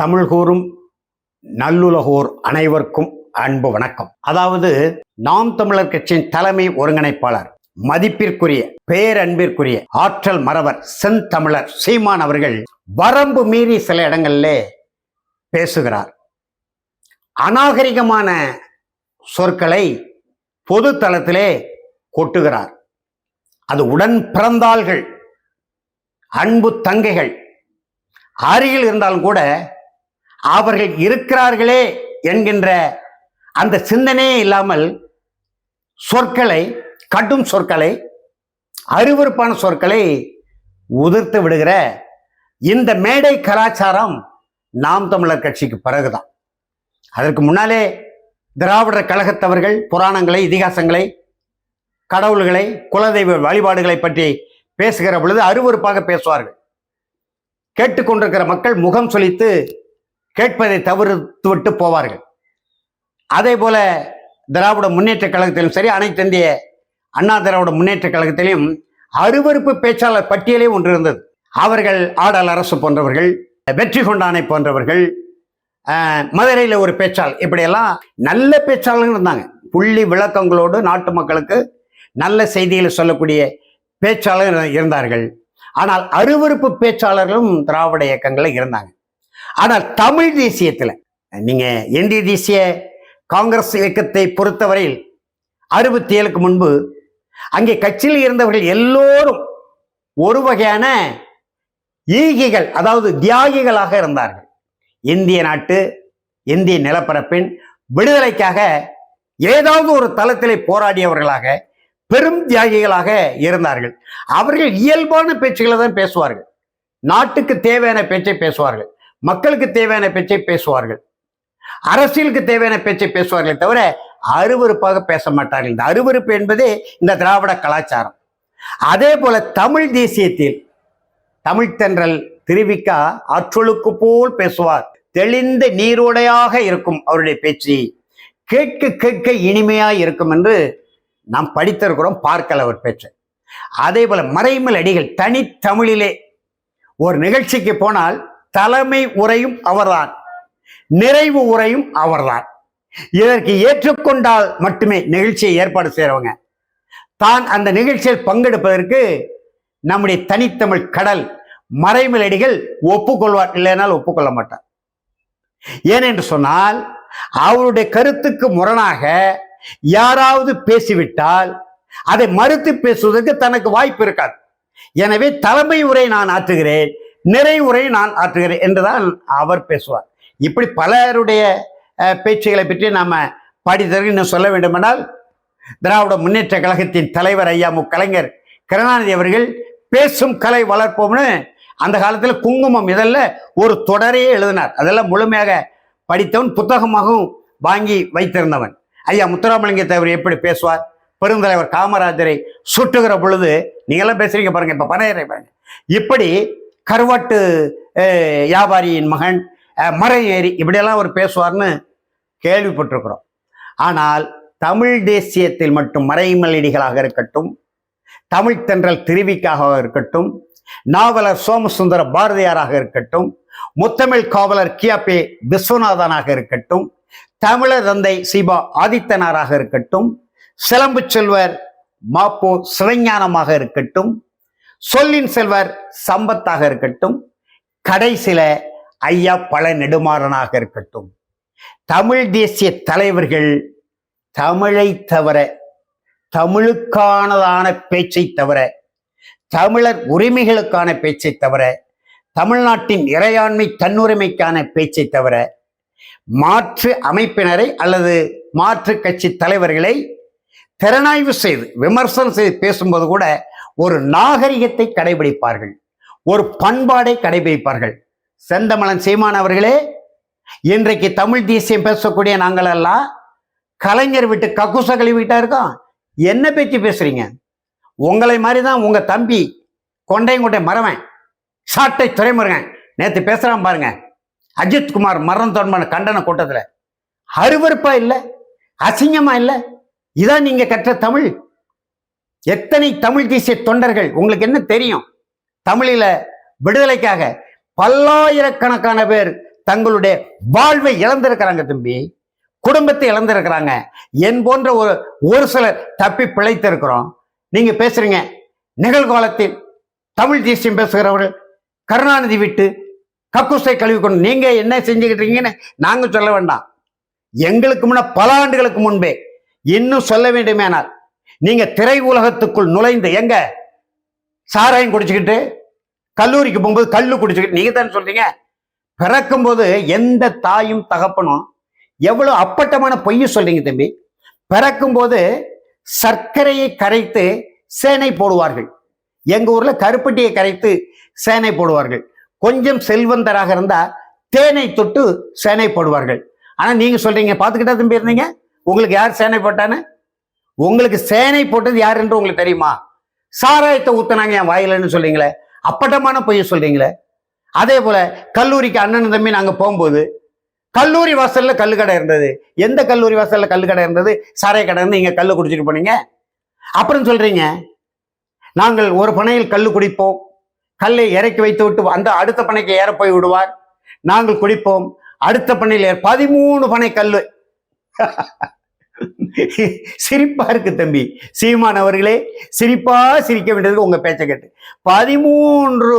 தமிழ் கூறும் நல்லுலகோர் அனைவருக்கும் அன்பு வணக்கம். அதாவது நாம் தமிழர் கட்சியின் தலைமை ஒருங்கிணைப்பாளர் மதிப்பிற்குரிய பேரன்பிற்குரிய ஆற்றல் மறவர் செந்தமிழர் சீமான் அவர்கள் வரம்பு மீறி சில இடங்களிலே பேசுகிறார். அநாகரிகமான சொற்களை பொது தளத்திலே கொட்டுகிறார். அது உடன் பிறந்தாள்கள் அன்பு தங்கைகள் அருகில் இருந்தாலும் கூட அவர்கள் இருக்கிறார்களே என்கின்ற அந்த சிந்தனையே இல்லாமல் சொற்களை கடும் சொற்களை அருவருப்பான சொற்களை உதிர்த்து விடுகிற இந்த மேடை கலாச்சாரம் நாம் தமிழர் கட்சிக்கு பிறகுதான். அதற்கு முன்னாலே திராவிடர் கழகத்தவர்கள் புராணங்களை இதிகாசங்களை கடவுள்களை குலதெய்வ வழிபாடுகளை பற்றி பேசுகிற பொழுது அருவருப்பாக பேசுவார்கள். கேட்டுக்கொண்டிருக்கிற மக்கள் முகம் சொலித்து கேட்பதை தவிர்த்து விட்டு போவார்கள். அதே போல திராவிட முன்னேற்ற கழகத்திலும் சரி அனைத்து இந்திய அண்ணா திராவிட முன்னேற்ற கழகத்திலையும் அருவருப்பு பேச்சாளர் பட்டியலே ஒன்று இருந்தது. அவர்கள் ஆடல் அரசு போன்றவர்கள் வெற்றி கொண்டானை போன்றவர்கள் மதுரையில் ஒரு பேச்சாளர் இப்படியெல்லாம் நல்ல பேச்சாளர்கள் இருந்தாங்க. புள்ளி விளக்கங்களோடு நாட்டு மக்களுக்கு நல்ல செய்திகளை சொல்லக்கூடிய பேச்சாளர் இருந்தார்கள். ஆனால் அருவருப்பு பேச்சாளர்களும் திராவிட இயக்கங்களில் இருந்தாங்க. ஆனால் தமிழ் தேசியத்தில் நீங்கள் என்டி தேசிய காங்கிரஸ் இயக்கத்தை பொறுத்தவரையில் அறுபத்தி ஏழுக்கு முன்பு அங்கே கட்சியில் இருந்தவர்கள் எல்லோரும் ஒரு வகையான ஈகிகள் அதாவது தியாகிகளாக இருந்தார்கள். இந்திய நாட்டு இந்திய நிலப்பரப்பின் விடுதலைக்காக ஏதாவது ஒரு தளத்திலே போராடியவர்களாக பெரும் தியாகிகளாக இருந்தார்கள். அவர்கள் இயல்பான பேச்சுகளை தான் பேசுவார்கள். நாட்டுக்கு தேவையான பேச்சை பேசுவார்கள். மக்களுக்கு தேவையான பேச்சை பேசுவார்கள். அரசியலுக்கு தேவையான பேச்சை பேசுவார்களே தவிர அருவருப்பாக பேச மாட்டார்கள். இந்த அருவருப்பு என்பதே இந்த திராவிட கலாச்சாரம். அதே போல தமிழ் தேசியத்தில் தமிழ் தென்றல் திருவிக்கா ஆற்றலுக்கு போல் பேசுவார். தெளிந்த நீரோடையாக இருக்கும் அவருடைய பேச்சு. கேட்க கேட்க இனிமையாக இருக்கும் என்று நாம் படித்திருக்கிறோம் பார்க்கல அவர் பேச்சு. அதே போல மறைமல் அடிகள் தனித்தமிழிலே ஒரு நிகழ்ச்சிக்கு போனால் தலைமை உரையும் அவர்தான். நிறைவு உரையும் அவர்தான். இதற்கு ஏற்றுக்கொண்டால் மட்டுமே நிகழ்ச்சியை ஏற்பாடு செய்கிறவங்க தான் அந்த நிகழ்ச்சியில் பங்கெடுப்பதற்கு நம்முடைய தனித்தமிழ் கடல் மறைமலடிகள் ஒப்புக்கொள்வார் இல்லைனால் ஒப்புக்கொள்ள மாட்டார். ஏனென்று சொன்னால் அவருடைய கருத்துக்கு முரணாக யாராவது பேசிவிட்டால் அதை மறுத்து பேசுவதற்கு தனக்கு வாய்ப்பு இருக்காது. எனவே தலைமை உரை நான் ஆற்றுகிறேன். நிறைவுரை நான் ஆற்றுகிறேன் என்றுதான் அவர் பேசுவார். இப்படி பலருடைய பேச்சுகளை பற்றி நாம் படித்ததற்கு இன்னும் சொல்ல வேண்டுமென்றால் திராவிட முன்னேற்ற கழகத்தின் தலைவர் ஐயா மு. கலைஞர் கருணாநிதி அவர்கள் பேசும் கலை வளர்ப்போம்னு அந்த காலத்தில் குங்குமம் இதெல்லாம் ஒரு தொடரையே எழுதினார். அதெல்லாம் முழுமையாக படித்தவன் புத்தகமாகவும் வாங்கி வைத்திருந்தவன். ஐயா முத்துராமலிங்க தேவர் எப்படி பேசுவார்? பெருந்தலைவர் காமராஜரை சுட்டுகிற பொழுது நீங்களாம் பேசுறீங்க பாருங்க இப்போ பனையரை பாருங்க. இப்படி கருவாட்டு வியாபாரியின் மகன் மரம் ஏறி இப்படியெல்லாம் அவர் பேசுவார்னு கேள்விப்பட்டிருக்கிறோம். ஆனால் தமிழ் தேசியத்தில் மட்டும் மறைமலடிகளாக இருக்கட்டும் தமிழ் தென்றல் திருவிக்காக இருக்கட்டும் நாவலர் சோமசுந்தர பாரதியாராக இருக்கட்டும் முத்தமிழ் காவலர் கியாபே விஸ்வநாதனாக இருக்கட்டும் தமிழர் தந்தை சிபா ஆதித்தனாராக இருக்கட்டும் சிலம்பு செல்வர் மாப்போ சிவஞானமாக இருக்கட்டும் சொல்லின் செல்வர் சம்பத்தாக இருக்கட்டும் கடைசில ஐயா பல நெடுமாறனாக இருக்கட்டும். தமிழ் தேசிய தலைவர்கள் தமிழை தவிர தமிழுக்கானதான பேச்சை தவிர தமிழர் உரிமைகளுக்கான பேச்சை தவிர தமிழ்நாட்டின் இறையாண்மை தன்னுரிமைக்கான பேச்சை தவிர மாற்று அமைப்பினரை அல்லது மாற்று கட்சி தலைவர்களை திறனாய்வு செய்து விமர்சனம் செய்து பேசும்போது கூட ஒரு நாகரிகத்தை கடைபிடிப்பார்கள். ஒரு பண்பாடை கடைபிடிப்பார்கள். செந்தமலன் சீமான் அவர்களே இன்றைக்கு தமிழ் தேசியம் பேசக்கூடிய நாங்கள் எல்லாம் கலைஞர் விட்டு கக்குச கழுவிட்டா இருக்கோம் என்ன பேச்சு பேசுறீங்க? உங்களை மாதிரி தான் உங்க தம்பி கொண்டையங்கோட்டை மறவன். சாட்டை துறைமுருகன். நேற்று பேசுறான் பாருங்க. அஜித் குமார் மரணம் தொடர்பான கண்டன கூட்டத்தில். அருவறுப்பா இல்லை? அசிங்கமா இல்லை? இதான் நீங்க கற்ற தமிழ்? எத்தனை தமிழ் தேசிய தொண்டர்கள் உங்களுக்கு என்ன தெரியும்? தமிழில விடுதலைக்காக பல்லாயிரக்கணக்கான பேர் தங்களுடைய வாழ்வை இழந்திருக்கிறாங்க தம்பி. குடும்பத்தை இழந்திருக்கிறாங்க. என் போன்ற ஒரு ஒரு சிலர் தப்பி பிழைத்திருக்கிறோம். நீங்க பேசுறீங்க நிகழ்காலத்தில் தமிழ் தேசியம் பேசுகிறவர்கள் கருணாநிதி விட்டு கக்குசை கழுவி கொண்டு நீங்க என்ன செஞ்சுக்கிட்டீங்கன்னு நாங்கள் நாங்க சொல்ல வேண்டாம். எங்களுக்கு முன்ன பல ஆண்டுகளுக்கு முன்பே இன்னும் சொல்ல வேண்டுமேனால் நீங்க திரை உலகத்துக்குள் நுழைந்து எங்க? சாராயம் குடிச்சுக்கிட்டு கல்லூரிக்கு போகும்போது கல்லு குடிச்சுக்கிட்டு நீங்க தானே சொல்றீங்க? பிறக்கும்போது எந்த தாயும் தகப்பனும் எவ்வளவு அப்பட்டமான பொய்ய சொல்றீங்க தம்பி? பிறக்கும்போது சர்க்கரையை கரைத்து சேனை போடுவார்கள். எங்க ஊர்ல கருப்பட்டியை கரைத்து சேனை போடுவார்கள். கொஞ்சம் செல்வந்தராக இருந்தா தேனை தொட்டு சேனை போடுவார்கள். ஆனா நீங்க சொல்றீங்க பாத்துக்கிட்டா தம்பி இருந்தீங்க? உங்களுக்கு யார் சேனை போட்டான்னு? உங்களுக்கு சேனை போட்டது யார் என்று உங்களுக்கு தெரியுமா? சாராயத்தை ஊத்தினாங்க என் வாயிலன்னு சொல்றீங்களே. அப்பட்டமான பொய்ய சொல்றீங்களே. அதே போல கல்லூரிக்கு அண்ணன் தம்பி நாங்க போகும்போது கல்லூரி வாசல்ல கல்லு கடை இருந்தது. எந்த கல்லூரி வாசல்ல கல்லு கடை இருந்தது? சாராய கடை இருந்து நீங்க கல்லு குடிச்சிட்டு போனீங்க. அப்புறம் சொல்றீங்க நாங்கள் ஒரு பனையில் கல்லு குடிப்போம். கல்லை இறக்கி வைத்து விட்டு அந்த அடுத்த பனைக்கு ஏற போய் விடுவார். நாங்கள் குடிப்போம். அடுத்த பனையில் ஏற- பதிமூணு பனை கல்லு. சிரிப்பா இருக்கு தம்பி. சீமான் அவர்களே சிரிப்பா சிரிக்க வேண்டியது உங்க பேச்சை கேட்டு. பதிமூன்று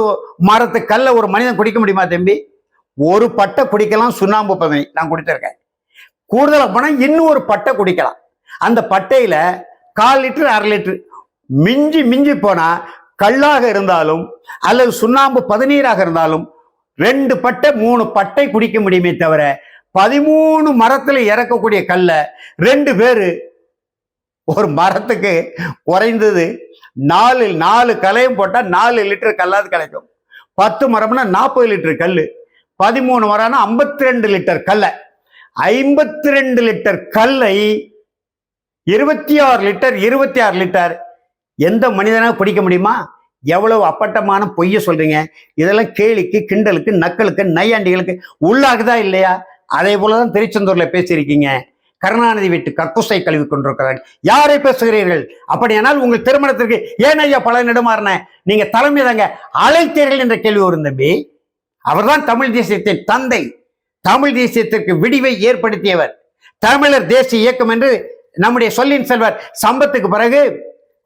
மரத்து கல்ல ஒரு மனிதன் குடிக்க முடியுமா தம்பி? ஒரு பட்டை குடிக்கலாம் சுண்ணாம்பு பதவி நான் குடிச்சிருக்கேன். கூடுதலா போனால் இன்னும் ஒரு பட்டை குடிக்கலாம். அந்த பட்டையில கால் லிட்டர் அரை லிட்டர். மிஞ்சி மிஞ்சி போனா கல்லாக இருந்தாலும் அல்லது சுண்ணாம்பு பதநீராக இருந்தாலும் ரெண்டு பட்டை மூணு பட்டை குடிக்க முடியுமே தவிர பதிமூணு மரத்துல இறக்கக்கூடிய கல்ல ரெண்டு பேரு ஒரு மரத்துக்கு குறைந்தது நாலு நாலு கலையும் போட்டா நாலு லிட்டர் கல்லாது கிடைக்கும். பத்து மரம்னா நாற்பது லிட்டர் கல் பதிமூணு மரம்னா ஐம்பத்தி ரெண்டு லிட்டர் கல்லை. ஐம்பத்தி ரெண்டு லிட்டர் கல்லை இருபத்தி ஆறு லிட்டர் இருபத்தி ஆறு லிட்டர். எந்த மனிதனாக குடிக்க முடியுமா? எவ்வளவு அப்பட்டமான பொய்ய சொல்றீங்க? இதெல்லாம் கேலிக்கு கிண்டலுக்கு நக்கலுக்கு நையாண்டிகளுக்கு உள்ளாகுதா இல்லையா? அதே போலதான் திருச்செந்தூர்ல பேசியிருக்கீங்க. கருணாநிதி வீட்டு கக்குசை கழுவி கொண்டிருக்கிறார்கள் யாரை பேசுகிறீர்கள்? அப்படியானால் உங்கள் திருமணத்திற்கு ஏன் ஐயா பல நெடுமாறின? நீங்க தலைமை தாங்க அழைத்தீர்கள் என்ற கேள்வி வரும் தம்பி. அவர்தான் தமிழ் தேசியத்தின் தந்தை. தமிழ் தேசியத்திற்கு விடிவை ஏற்படுத்தியவர். தமிழர் தேசிய இயக்கம் என்று நம்முடைய சொல்லின் செல்வர் சம்பத்துக்கு பிறகு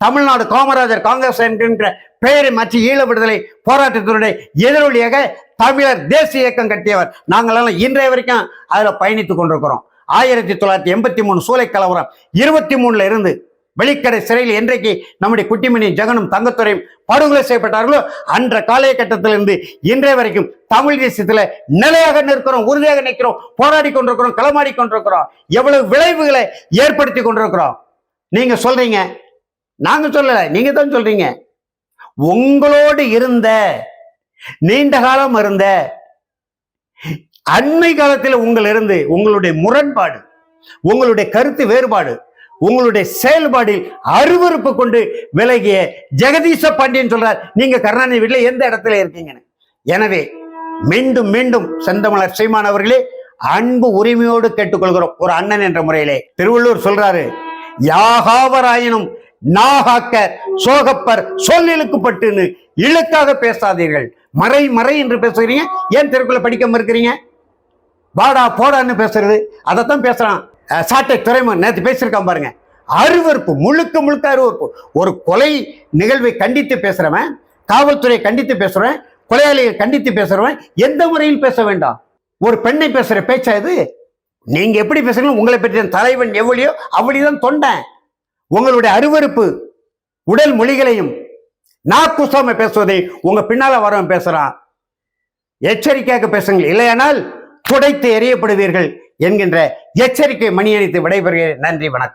தமிழ்நாடு காமராஜர் காங்கிரஸ் என்கின்ற பெயரை மாற்றி ஈழ விடுதலை போராட்டத்தினுடைய எதிரொலியாக தமிழர் தேசிய இயக்கம் கட்டியவர். நாங்களெல்லாம் இன்றைய வரைக்கும் அதில் பயணித்து கொண்டிருக்கிறோம். ஆயிரத்தி தொள்ளாயிரத்தி எண்பத்தி மூணு சூலை கலவரம் இருபத்தி மூணுல இருந்து வெளிக்கடை சிறையில் என்றைக்கு நம்முடைய குட்டிமணி ஜெகனும் தங்கத்துறையும் படுகொலை செய்யப்பட்டார்களோ அன்ற காலகட்டத்திலிருந்து இன்றைய வரைக்கும் தமிழ் தேசியத்தில் நிலையாக நிற்கிறோம் உறுதியாக நிற்கிறோம் போராடி கொண்டிருக்கிறோம் களமாடி கொண்டிருக்கிறோம். எவ்வளவு விளைவுகளை ஏற்படுத்தி கொண்டிருக்கிறோம். நீங்க சொல்றீங்க நாங்க சொல்லல நீங்க தான் சொல்றீங்க. உங்களோடு இருந்த நீண்ட காலம் இருந்த அண்மை காலத்தில் உங்கள் இருந்து உங்களுடைய முரண்பாடு உங்களுடைய கருத்து வேறுபாடு உங்களுடைய செயல்பாடில் அருவருப்பு கொண்டு விலகிய ஜெகதீச பாண்டியன் சொல்றார் நீங்க கருணாநிதி வீட்டில் எந்த இடத்துல இருக்கீங்கன்னு? எனவே மீண்டும் மீண்டும் செந்தமலர் சீமான் அவர்களே அன்பு உரிமையோடு கேட்டுக்கொள்கிறோம். ஒரு அண்ணன் என்ற முறையிலே திருவள்ளூர் சொல்றாரு யாகாவராயினும் நாகாக்க சோகப்பர் சொல்லிழுக்கப்பட்டுன்னு இழுக்காக பேசாதீர்கள். மறை மறை என்று பேசுகிறீங்க. ஏன் தெருக்குள்ள படிக்காம இருக்கிறீங்க? வாடா போடான்னு பேசுறது. அதைத்தான் பேசுறான். சாட்டை துறைமுகம். நேற்று பேசியிருக்கான் பாருங்க. அருவருப்பு முழுக்க முழுக்க அருவருப்பு. ஒரு கொலை நிகழ்வை கண்டித்து பேசுறவன் காவல்துறையை கண்டித்து பேசுறவன் கொலையாளியை கண்டித்து பேசுறவன் எந்த முறையில் பேச வேண்டாம்? ஒரு பெண்ணை பேசுற பேச்சா இது? நீங்க எப்படி பேசுறீங்களோ உங்களை பற்றி தலைவன் எவ்வளியோ அவ்வளிதான் தொண்டேன். உங்களுடைய அருவருப்பு உடல் மொழிகளையும் நான் குசாம பேசுவதை உங்க பின்னால வரவன் பேசுறான். எச்சரிக்கையாக பேசுங்கள். இல்லையானால் துடைத்து எறியப்படுவீர்கள் என்கின்ற எச்சரிக்கை மணி அடித்து விடைபெறுகிறேன். நன்றி வணக்கம்.